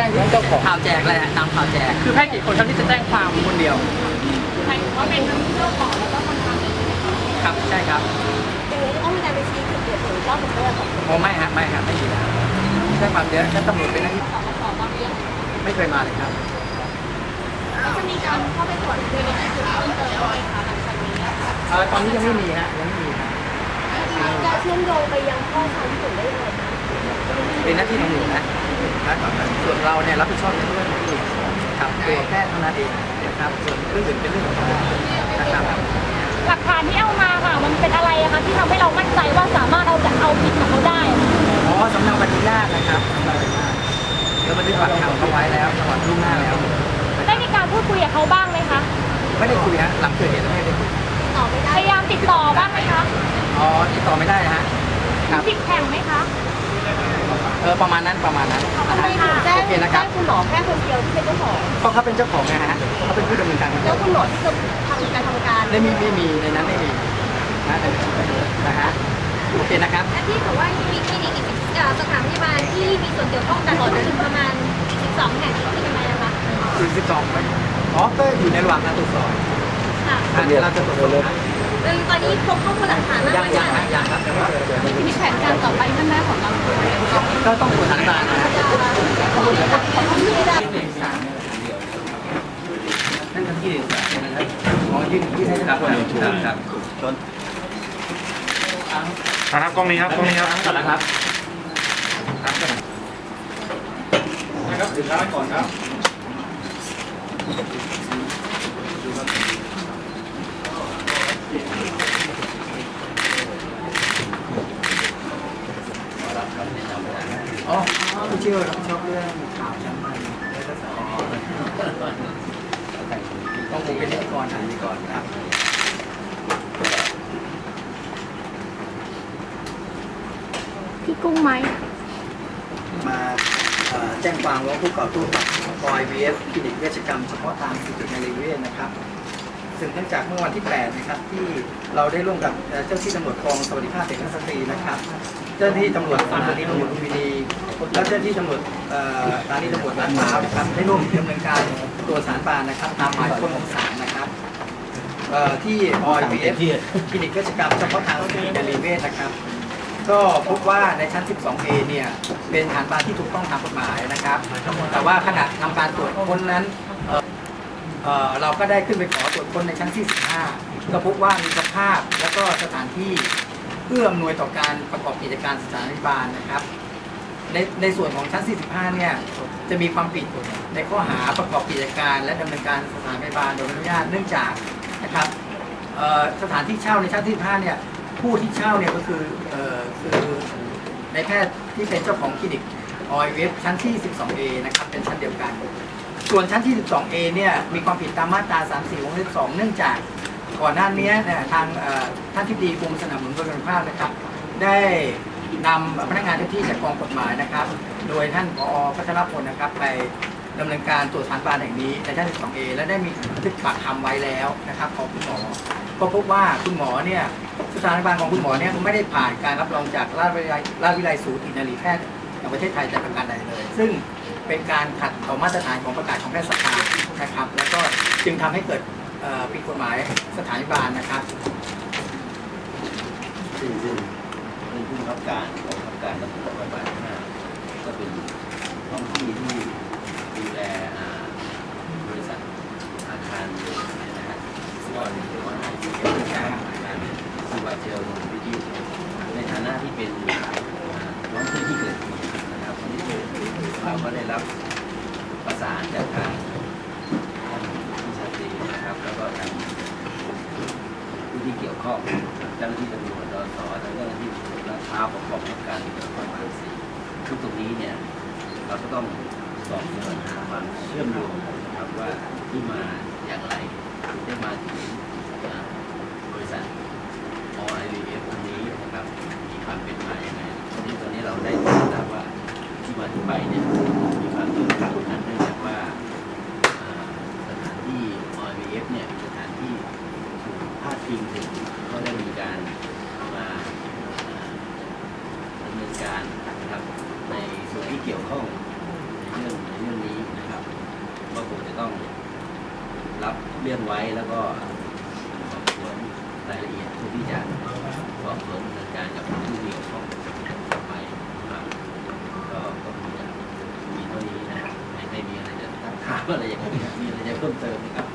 จ้งทั้งเจ้าของข่าวแจกแหละตามข่าวแจก คือแพทย์กี่คนครับที่จะแจ้งความคนเดียวใครว่าเป็นเจ้าของแล้วก็คนทำเองครับใช่ครับอย่างนี้ต้องมีการไปชี้จุดเกิดเหตุว่าเป็นเรื่องของโอ้ไม่ฮะไม่ฮะไม่มีแล้วแจ้งความเดียวแจ้งตำรวจเป็นหน้าที่สอบสอบตอนนี้ไม่เคยมาเลยครับแล้วจะมีการเข้าไปตรวจในจุดเพิ่มเติมไหมคะหลังจากนี้นะคะเออตอนนี้ยังไม่มีฮะยังไม่มีฮะจะเชื่อมโยงไปยังข้อความที่ถูกได้ยังไงคะ เป็นหน้าที่ตำรวจนะนะส่วนเราเนี่ยรับผิดชอบในเรื่องอื่นครับตัวแค่เท่านั้นเองนะครับส่วนเรื่องอื่นเป็นเรื่องของตำรวจนะครับหลักฐานที่เอามาค่ะ มันเป็นอะไรอะคะที่ทำให้เรามั่นใจว่าสามารถเอาจะเอาผิดกับเขาได้ อ๋อสำเนาบันทึกหน้านะครับสำเนาบันทึกหน้าเราบันทึกปากคำเขาไว้แล้วจังหวัดล่วงหน้าแล้ว ได้มีการพูดคุยกับเขาบ้างไหมคะไม่ได้คุยฮะหลังเกิดเหตุไม่ได้คุยตอบไม่ได้พยายามติดต่อบ้างไหมคะอ๋อติดต่อไม่ได้นะฮะครับ ผิดแข่งไหมคะ เออประมาณนั้นประมาณนั้นทำไมถึงแจ้งโอเคนะคแจ้รับงคุณหมอแค่คนเดียวที่เป็นเจ้าของเพราะเขาเป็นเจ้าของไงฮะเขาเป็นผู้ดำเนินการคนเดีแล้ยววคุณหมอที่จะทำการทำการไม่มีไม่มีในนั้นไม่มีนะในนั้นไม่มีนะฮะโอเคนะครับและที่บอกว่ามีคลินิกอีกเอ่อสถานพยาบาลที่มีส่วนเกี่ยวข้องกันหมดถึงประมาณ 12 แห่งนี่คือยังไงนะคะ42ไปอ๋อก็อยู่ในระหว่างการตรวจสอบค่ะอันนี้เราจะตรวจสอบนะโดย ตอนนี้พบข้อมูลหลักฐานมากยังน้อยยังขนาดไหนยังครับยังไม่เจอเลยมีแผนการต่อไปข้างหน้าของเราก็ต้องตรวจทางการนะฮะนั่นคือที่นะครับอ๋อยื่นยื่นให้ครับครับครับชนครับกล้องนี้ครับกล้องนี้ครับก่อนนะครับนะครับถึงร้านก่อนครับ อ๋อผู้เชี่ยวรับชอบเรื่องข่าวชั้นมันและก็สอต้องคงเป็นนิติกรนะนิติกรครับพี่กุ้งไหม มาแจ้งความร้องผู้ก่อตู้กับบอยวีเอฟคลินิกเวชกรรมเฉพาะทางสุจิตในเวชนะครับ ซึ่งเนื่องจากเมื่อวันที่8นะครับที่เราได้ร่วมกับเจ้าที่ตำรวจกองสวัสดิภาพเด็กและสตรีนะครับ เจ้าหน้าที่ตำรวจสถานีตำรวจลุมพินีและเจ้าหน้าที่ตำรวจสถานีตำรวจลาดพร้าวนะครับได้ร่วมดำเนินการตัวจสารบานนะครับตามหมายค้นของศาลนะครับที่ออยวีเอฟคลินิกเวชกรรมเฉพาะทางสุจิตในเวชนะครับก็พบว่าในชั้น 12A เนี่ย เป็นฐานบานที่ถูกต้องตามกฎหมายนะครับ แต่ว่าขณะทำการตรวจค้นนั้น เเราก็ได้ขึ้นไปขอตรวจค้นในชั้นที่ 15 ก็พบว่ามีสภาพและก็สถานที่เอื้ออำนวยต่อการประกอบกิจการสถานพยาบาลนะครับในในส่วนของชั้น 45 เนี่ย จะมีความผิดในข้อหาประกอบกิจการ และดำเนินการสถานพยาบาลโดยไม่อนุญาตเนื่องจากนะครับสถานที่เช่าในชั้นที่15เนี่ย ผู้ที่เช่าเนี่ยก็คือคือในแพทย์ที่เป็นเจ้าของคลินิกออยเวฟชั้นที่ 12A นะครับ เป็นชั้นเดียวกัน ส่วนชั้นที่ 12A เนี่ยมีความผิดตามมาตรา 34วงเล็บ2เนื่องจากก่อนหน้านี้นทางท่านที่ดีกรมสนับสนุนบริการภาพนะครับ ได้นำพนักงานเจ้าที่จากกองกฎหมายนะครับ โดยท่านผอพัชรพลนะครับไปดำเนินการตรวจสารบานแห่งนี้ในชั้น 12A และได้มีบันทึกปากคำไว้แล้วนะครับของคุณหมอ ก็พบว่าคุณหมอเนี่ยสถานพยาบาลของคุณหมอเนี่ยไม่ได้ผ่านการรับรองจากราชวิทยาลัยราชวิทยาลัยสูตินรีแพทย์แห่งประเทศไทยแต่ประการใดเลย ซึ่ง เป็นการขัดต่อมาตรฐานของประกาศของแพทยสภานะครับ แล้วก็จึงทำให้เกิดผิดกฎหมายสถานบาลนะครับซึ่งซึ่งเป็นผู้บังคับการของบังคับการตำรวจประมาณห้าก็เป็นท้องที่ที่ดูแลอ่าบริษัทอาคารเนี่ยนะฮะซึ่งก็เป็นคนที่เกี่ยวกับการซึ่งว่าเจอวิทยุในฐานะที่เป็นอ่าท้องที่ที่เกิดเหตุนะครับวันนี้เราก็ได้รับประสานจากทางท่านผู้ชาตรีนะครับ แล้วก็ทาง ผู้ที่เกี่ยวข้องเจ้าหน้าที่ตำรวจดสทางเจ้าหน้าที่ราชาประกอบกับการเกี่ยวาณสี่ทุกตรงนี้เนี่ยเราก็ต้องสอบสวนหาความเชื่อมโยงนะครับว่าที่มาอย่างไรได้มาถึงบริษัทอไอรีเอฟคนนี้นะครับมีความเป็นมาอย่างไรทีนี้ตอนนี้เราได้ทราบว่าที่มาที่ไปเนี่ยมีความเกี่ยวข้องกันเนื่องจากว่าอ่าสถานที่ OIVF เนี่ยเป็นสถานที่ถูกพาด รับเรื่องไว้แล้วก็สอบสวนรายละเอียดเพื่อที่จะสอบสวนดำเนินการกับผู้ที่เกี่ยวข้องต่อไปนะครับก็ก็คงจะมีเท่านี้นะไม่ไม่มีอะไรจะ ถามอะไรอย่างนี้มีอะไรจะเพิ่มเติมไหมครับ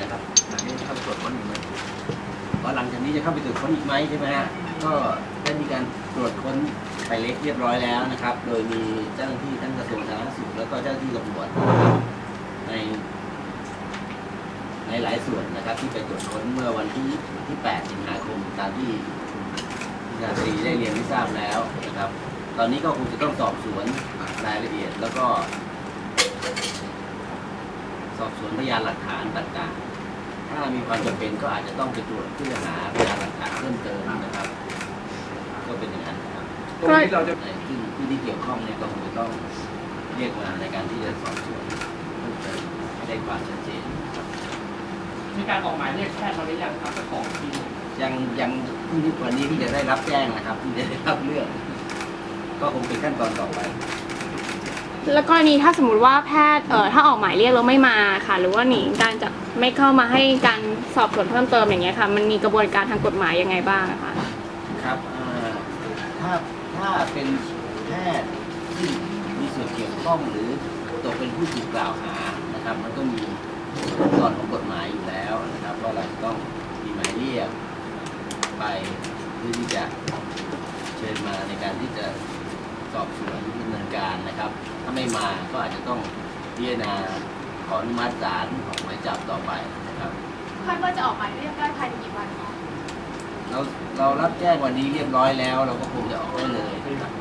นะครับหลังนี้เข้าไปตรวจค้นอีกไหมก็หลังจากนี้จะเข้าไปตรวจค้นอีกไหมใช่ไหมฮะก็ได้มีการตรวจค้นไปเล็กเรียบร้อยแล้วนะครับ โดยมีเจ้าหน้าที่ทั้งกระทรวงสาธารณสุขแล้วก็เจ้าหน้าที่ตำรวจในในหลายส่วนนะครับที่ไปตรวจค้นเมื่อวันที่ที่ 8 สิงหาคมตามที่ คุณราตรีได้เรียนให้ทราบแล้วนะครับ ตอนนี้ก็คงจะต้องสอบสวนรายละเอียดแล้วก็ สอบสวนพยานหลักฐานต่างๆ ถ้ามีความจำเป็นก็อาจจะต้องไปตรวจเพื่อหาพยานหลักฐานเพิ่มเติมนะครับ ก็เป็นอย่างนั้นนะครับตรงนี้เราจะในที่ที่ที่เกี่ยวข้องเนี่ยก็คงจะต้องเรียกมาในการที่จะสอบสวนเพิ่มเติมให้ได้ความชัดเจนครับมีการออกหมายเรียกแพทย์มาหรือยังครับเจ้าของคลินิก ยังยังพรุ่งนี้วันนี้ที่จะได้รับแจ้งนะครับที่จะได้รับเรื่องก็คงเป็นขั้นตอนต่อไป แล้วกรณีถ้าสมมติว่าแพทย์เอ่อถ้าออกหมายเรียกแล้วไม่มาค่ะ หรือว่าหนีการจากไม่เข้ามาให้การสอบสวนเพิ่มเติมอย่างเงี้ยค่ะ มันมีกระบวนการทางกฎหมายยังไงบ้างอะคะครับอ่าถ้าถ้าเป็นแพทย์ที่มีส่วนเกี่ยวข้องหรือตกเป็นผู้ถูกกล่าวหานะครับ มันก็มีขั้นตอนของกฎหมายอยู่แล้วนะครับว่าเราจะต้องมีหมายเรียกไป เพื่อที่จะเชิญมาในการที่จะสอบสวนดำเนินการนะครับ ถ้าไม่มาก็อาจจะต้องพิจารณาขออนุมัติศาลออกหมายจับต่อไปนะครับคาดว่าจะออกหมายเรียกได้ภายในกี่วันคะเราเรารับแจ้งวันนี้เรียบร้อยแล้ว เราก็คงจะออกได้เลยนะครับ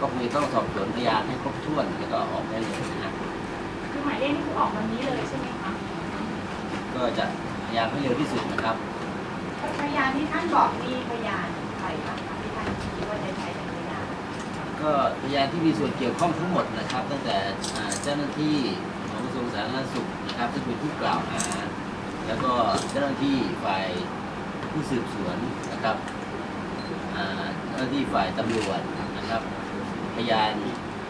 ก็คงจะต้องสอบสวนพยานให้ครบถ้วนแล้วก็ออกได้เลยนะฮะคือหมายเรียกนี่คือออกวันนี้เลยใช่ไหมคะก็จะพยายามให้เร็วที่สุดนะครับ พยานที่ท่านบอกนี่พยานใครบ้างคะที่ท่านคิดว่าจะใช้เป็นพยานก็พยานที่มีส่วนเกี่ยวข้องทั้งหมดนะครับ ตั้งแต่เจ้าหน้าที่ของกระทรวงสาธารณสุขนะครับซึ่งเป็นผู้กล่าวหาแล้วก็เจ้าหน้าที่ฝ่ายผู้สืบสวนนะครับเจ้าหน้าที่ฝ่ายตำรวจนะครับ พยาน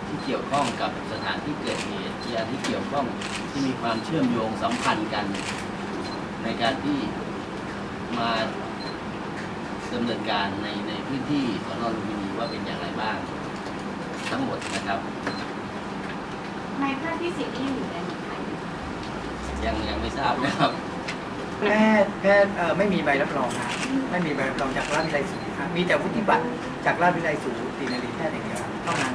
ที่เกี่ยวข้องกับสถานที่เกิดเหตุพยานที่เกี่ยวข้องที่มีความเชื่อมโยงสัมพันธ์กัน ในการที่มา ดำเนินการในในพื้นที่สนลุมพินีว่าเป็นอย่างไรบ้าง ทั้งหมดนะครับนายแพทย์ที่สิ่งที่อยู่ในเมืองไทยยังยังไม่ทราบนะครับ แพทย์แพทย์เอ่อไม่มีใบรับรองนะไม่มีใบรับรองจากราชวิทยาลัยสูครับมีแต่วุฒิบัตรจากราชวิทยาลัยสูตินรีแพทย์อย่างเดียวครับเท่านั้น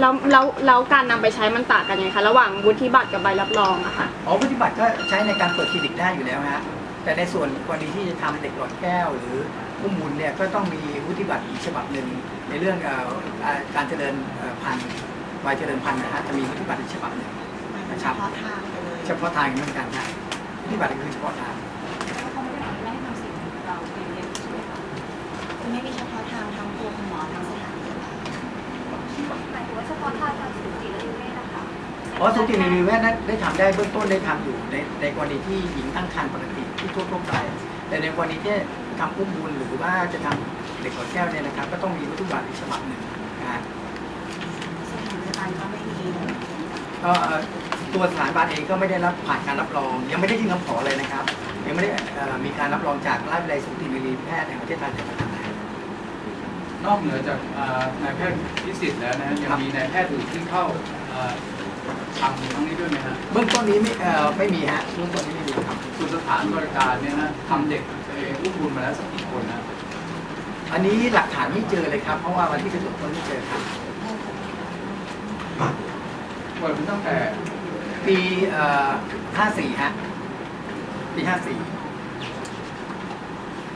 แล้วแล้วแล้วการนำไปใช้มันต่างกันยังไงคะ ระหว่างวุฒิบัตรกับใบรับรองอะค่ะ อ๋อวุฒิบัตรก็ใช้ในการเปิดคลินิกได้อยู่แล้วฮะ แต่ในส่วนกรณีที่จะทำเด็กหลอดแก้ว หรืออุ้มบุญเนี่ยก็ต้องมีวุฒิบัตรอีกฉบับหนึ่งในเรื่องเอ่ออ่าการเจริญเอ่อพันธุ์วัยเจริญพันธุ์นะฮะจะมีวุฒิบัตรอีกฉบับหนึ่งมันเฉพาะทางไปเลยเฉพาะทางเหมือนกันนะวุฒิบัตรคือเฉพาะทางเขาไม่ได้ให้ทำสิ่งเราเรียนใช่ไหมคะไม่มีเฉพาะทางทางตัวคุณหมอทางสถานพยาบาลหมายถึงว่าเฉพาะทางทางสูตินรีเวชนะคะ เพราะสูตินรีแพทย์นั้นได้ทำได้เบื้องต้นได้ทำอยู่ในในกรณีที่หญิงตั้งครรภ์ปกติที่ทั่วๆไปแต่ในกรณีที่ทำอุ้มบุญหรือว่าจะทำเด็กหลอดแก้วเนี่ยนะครับ ก็ต้องมีวัตถุบัตรอีกฉบับหนึ่งนะฮะสถานพยาบาลก็ไม่มีก็เอ่อตัวสถานบาลเองก็ไม่ได้รับผ่านการรับรอง ยังไม่ได้ยื่นคำขอเลยนะครับ ยังไม่ได้เอ่อมีการรับรองจากราชวิทยาลัยสูตินรีแพทย์แห่งประเทศไทยแต่ประการใดนอกเหนือจากอ่านายแพทย์พิสิทธิ์แล้วนะฮะยังมีนายแพทย์อื่นที่เข้าอ่า ทำทั้งนี้ด้วยไหมฮะเบื้องต้นนี้ไม่เอ่อไม่มีฮะเบื้องต้นนี้ไม่มีครับส่วนสถานบริการเนี่ยนะทำเด็กเอ่ออุ้มบุญมาแล้วสักกี่คนนะอันนี้หลักฐานไม่เจอเลยครับ เพราะว่าวันที่ไปตรวจค้นไม่เจอครับเปิดมาตั้งแต่ปีเอ่อ54ฮะปี54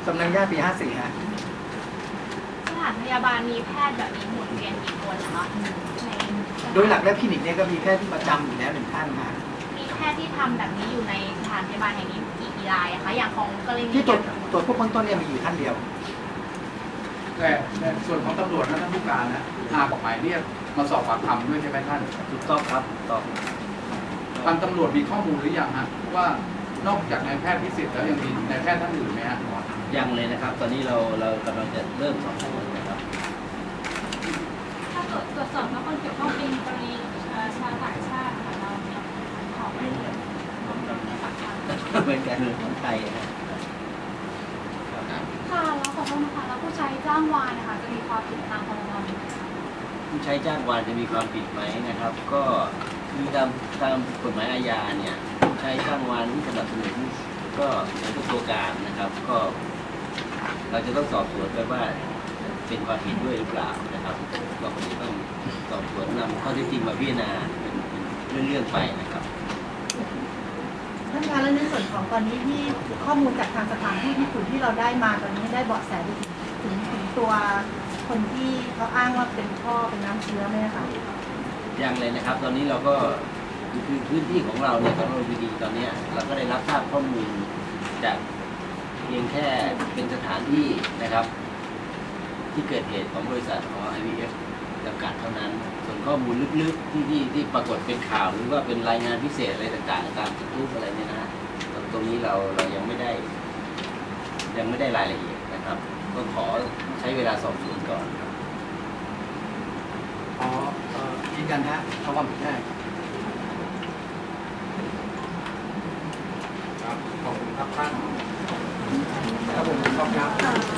สำนักงานปี54ฮะ ถานพยาบาลมีแพทย์แบบนี้หมุนเวียนกี่คนนะคะในโดยหลักแล้วคลินิกเนี่ยก็มีแพทย์ที่ประจำอยู่แล้วหนึ่งท่านฮะมีแพทย์ที่ทำแบบนี้อยู่ในสถานพยาบาลแห่งนี้กี่กี่รายอะคะอย่างของกรณีที่ตรวจตรวจพบเบื้องต้นเนี่ยมีอยู่ท่านเดียว แต่ในส่วนของตำรวจนะท่านผู้การนะหากหมายเรียกมาสอบปากคำด้วยใช่ไหมท่านถูกต้องครับถูกต้องทางตำรวจมีข้อมูลหรือยังฮะว่านอกจากนายแพทย์พิสิทธิ์แล้วยังมีนายแพทย์ท่านอื่นไหมฮะยังเลยนะครับ ตอนนี้เราเรากำลังจะเริ่มสอบสวนนะครับ ตรวจสอบแล้วคนเกี่ยวข้องเป็นกรณีชาวต่างชาติค่ะเราเนี่ยขอไม่เลยเป็นการเมือของไทยนะค่ะแล้วขอโทษนะคะแล้วผู้ใช้จ้างวานนะคะจะมีความผิดตามพรบผู้ใช้จ้างวานจะมีความผิดไหมนะครับ ก็คือตามตามกฎหมายอาญาเนี่ยผู้ใช้จ้างวานที่สนับสนุนก็ใเป็นตัวการนะครับ ก็ เราจะต้องสอบสวนไปว่าเป็นความผิดด้วยหรือเปล่า นะครับก็คงจะต้องสอบสวนนำข้อเท็จจริงมาพิจารณาเป็นเป็นเรื่องๆไปนะครับท่านคะแล้วในส่วนของตอนนี้ที่ข้อมูลจากทางสถานทูตญี่ปุ่นที่เราได้มาตอนนี้ได้เบาะแสไปถึงถึงถึงตัวคนที่เขาอ้างว่าเป็นพ่อเป็นน้ำเชื้อไหมคะยังเลยนะครับ ตอนนี้เราก็คือคือพื้นที่ของเราเนี่ยของเราดีตอนเนี้ยเราก็ได้รับทราบข้อมูลจากเพียงแค่เป็นสถานที่นะครับ ที่เกิดเหตุของบริษัทของ IVF จำกัดเท่านั้น ส่วนข้อมูลลึกๆที่ที่ที่ปรากฏเป็นข่าวหรือว่าเป็นรายงานพิเศษอะไรต่างๆ ตามจุดรูปอะไรเนี่ยนะตรงนี้เราเรายังไม่ได้ ยังไม่ได้รายละเอียดนะครับก็ขอใช้เวลาสอบสวนก่อนครับขอยืนยันนะเอาคว่าผิได้ครับขอบคุณครับท่านครับผมขอบคุณครับ